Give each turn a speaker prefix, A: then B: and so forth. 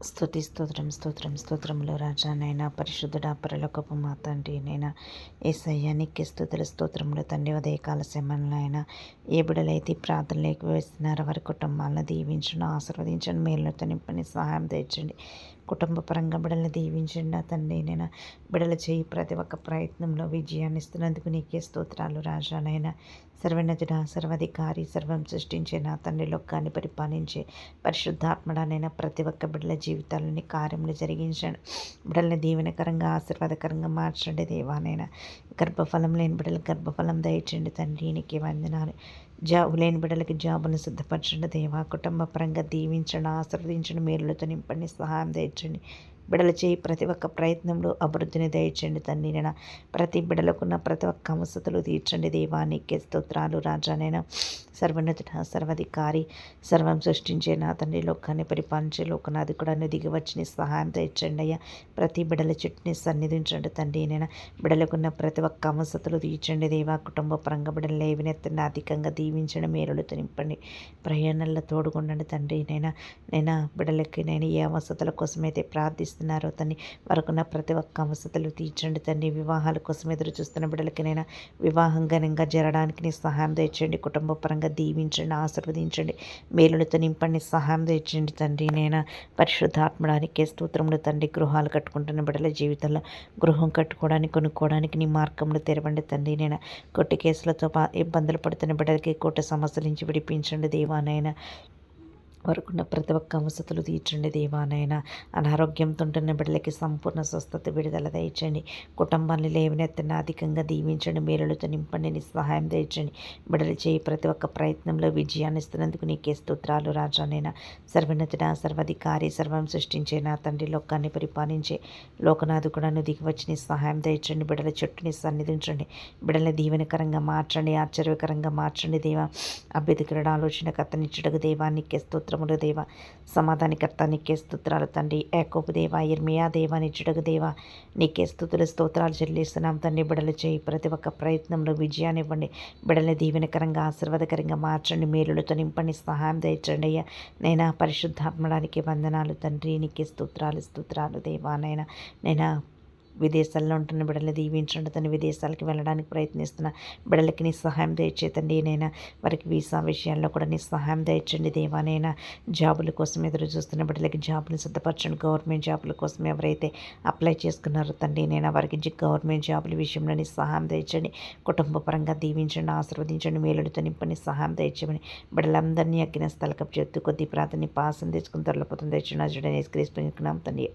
A: స్తుతి స్తోత్రం స్తోత్రం స్తోత్రములు రాజా నైనా పరిశుద్ధుడ పరలోకపు మా తండ్రి నైనా. ఏసయ్య నీకే స్థుతుల స్తోత్రములు తండ్రి ఉదయకాల సమయంలో అయినా ఏ బిడలైతే ప్రార్థనలోకి వేస్తున్నారు వారి కుటుంబాలను దీవించను ఆశీర్వదించండి మేలుతో నింపని సహాయం తెచ్చండి కుటుంబ పరంగా బిడల్ని దీవించండి. నా తండ్రి నేను బిడల చేయి ప్రతి ఒక్క ప్రయత్నంలో విజయాన్ని ఇస్తున్నందుకు నీకే స్తోత్రాలు రాజానైనా సర్వనతుడ సర్వాధికారి సర్వం సృష్టించే నా తండ్రి లోకాన్ని పరిపాలించే పరిశుద్ధాత్మడానైనా ప్రతి ఒక్క బిడ్డల జీవితాలని కార్యములు జరిగించండి. బిడ్డల్ని దీవెనకరంగా ఆశీర్వాదకరంగా మార్చండి దేవానైనా గర్భఫలం లేని బిడ్డలకు గర్భఫలం దయచండి తండ్రి. నీకే వందనాలు. జాబు లేని బిడ్డలకి జాబును సిద్ధపరచండి. దేవా కుటుంబ పరంగా దీవించండి ఆశీర్వదించండి. మేలులతో నింపండి. సహాయం దయచండి బిడల చేయి ప్రతి ఒక్క ప్రయత్నంలో అభివృద్ధిని దయచండి తండ్రి నేను. ప్రతి బిడలకున్న ప్రతి ఒక్క అవసతులు తీర్చండి దేవానికి స్తోత్రాలు. రాజానైనా సర్వోన్నతుడ సర్వాధికారి సర్వం సృష్టించే నా తండ్రి లోకాన్ని పరిపాలించే లోకనాది కూడా దిగి వచ్చి సహాయం తెచ్చండి అయ్యా. ప్రతి బిడల చుట్టుని సన్నిధించండి తండ్రి నేను. బిడలకున్న ప్రతి ఒక్క అవసతులు తీర్చండి దేవా. కుటుంబ పరంగా బిడలు లేవినెత్తండి అధికంగా దీవించడం మేరలు తినిపండి. ప్రయాణాల్లో తోడుకుండండి తండ్రి నేను. నేను బిడలకి నేను ఏ అవసతుల కోసమైతే ప్రార్థిస్తున్నారో తన్ని వరకున్న ప్రతి ఒక్క అవసతులు తీర్చండి తండ్రి వివాహాల కోసం ఎదురు చూస్తున్న బిడ్డలకినైనా వివాహం ఘనంగా జరగడానికి నీ సహాయం తెచ్చండి కుటుంబ పరంగా దీవించండి ఆశీర్వదించండి. మేలులతో నింపండి సహాయం తెచ్చండి తండ్రి. నేను పరిశుద్ధాత్మడానికి స్తోత్రములు తండ్రి. గృహాలు కట్టుకుంటున్న బిడ్డల జీవితంలో గృహం కట్టుకోవడానికి కొనుక్కోవడానికి నీ మార్గంలో తెరవండి తండ్రి. నేను కొట్టి కేసులతో ఇబ్బందులు పడుతున్న బిడ్డలకి కోట సమస్యల నుంచి విడిపించండి దేవానైనా వరకున్న ప్రతి ఒక్క అవసతులు తీర్చండి దేవానైనా అనారోగ్యంతో ఉంటున్న బిడ్డలకి సంపూర్ణ స్వస్థత విడుదల దయచండి కుటుంబాన్ని లేవనెత్తన అధికంగా దీవించండి. మేలులతో నింపండి. నీ సహాయం దయచండి బిడ్డలు చేయి ప్రతి ఒక్క ప్రయత్నంలో విజయాన్ని ఇస్తున్నందుకు నీకే స్తోత్రాలు రాజానైనా సర్వనతుడ సర్వాధికారి సర్వం సృష్టించే నా తండ్రి లోకాన్ని పరిపాలించే లోకనాథుకుడను దిగివచ్చి నీ సహాయం దయచండి బిడ్డల చుట్టూని సన్నిధించండి. బిడ్డల దీవెనకరంగా మార్చండి. ఆశ్చర్యకరంగా మార్చండి దేవా. అభ్యధికుడు ఆలోచన కథనిచ్చుటకు దేవానికి స్తోత్రం స్తోత్రములు దేవ. సమాధానికర్త నీకే స్తోత్రాలు తండ్రి. ఏకోపు దేవ ఇర్మియా దేవ నిచ్చుడకు దేవ. నీకే స్థుతులు స్తోత్రాలు చెల్లిస్తున్నాం తండ్రి. బిడలు చేయి ప్రతి ఒక్క ప్రయత్నంలో విజయాన్ని ఇవ్వండి బిడల్ని దీవెనకరంగా ఆశీర్వాదకరంగా మార్చండి. మేలులతో నింపండి. సహాయం దయచండి అయ్యా. నైనా పరిశుద్ధాత్మడానికి వందనాలు తండ్రి. నీకే స్తోత్రాలు స్తోత్రాలు దేవా నైనా నైనా విదేశాల్లో ఉంటున్న బిడ్డలు దీవించండి. తను విదేశాలకి వెళ్ళడానికి ప్రయత్నిస్తున్న బిడ్డలకి నీ సహాయం దయచేతండి నేనైనా వారికి వీసా విషయాల్లో కూడా నీ సహాయం దయచండి. దేవానైనా జాబుల కోసం ఎదురు చూస్తున్న బిడ్డలకి జాబులు సిద్ధపరచండి. గవర్నమెంట్ జాబుల కోసం ఎవరైతే అప్లై చేసుకున్నారో తండ్రి నేను వారికి గవర్నమెంట్ జాబుల విషయంలో నీ సహాయం దయచండి. కుటుంబ పరంగా దీవించండి. ఆశీర్వదించండి. మేలుడితో నింపని సహాయం దయచేయమని బిడ్డలందరినీ అగ్గిన స్థలకపు చేస్తూ కొద్ది ప్రాంతాన్ని పాసం తెచ్చుకుని తొలపోతుంది తెచ్చిన జడని స్క్రీస్ తండ్రి.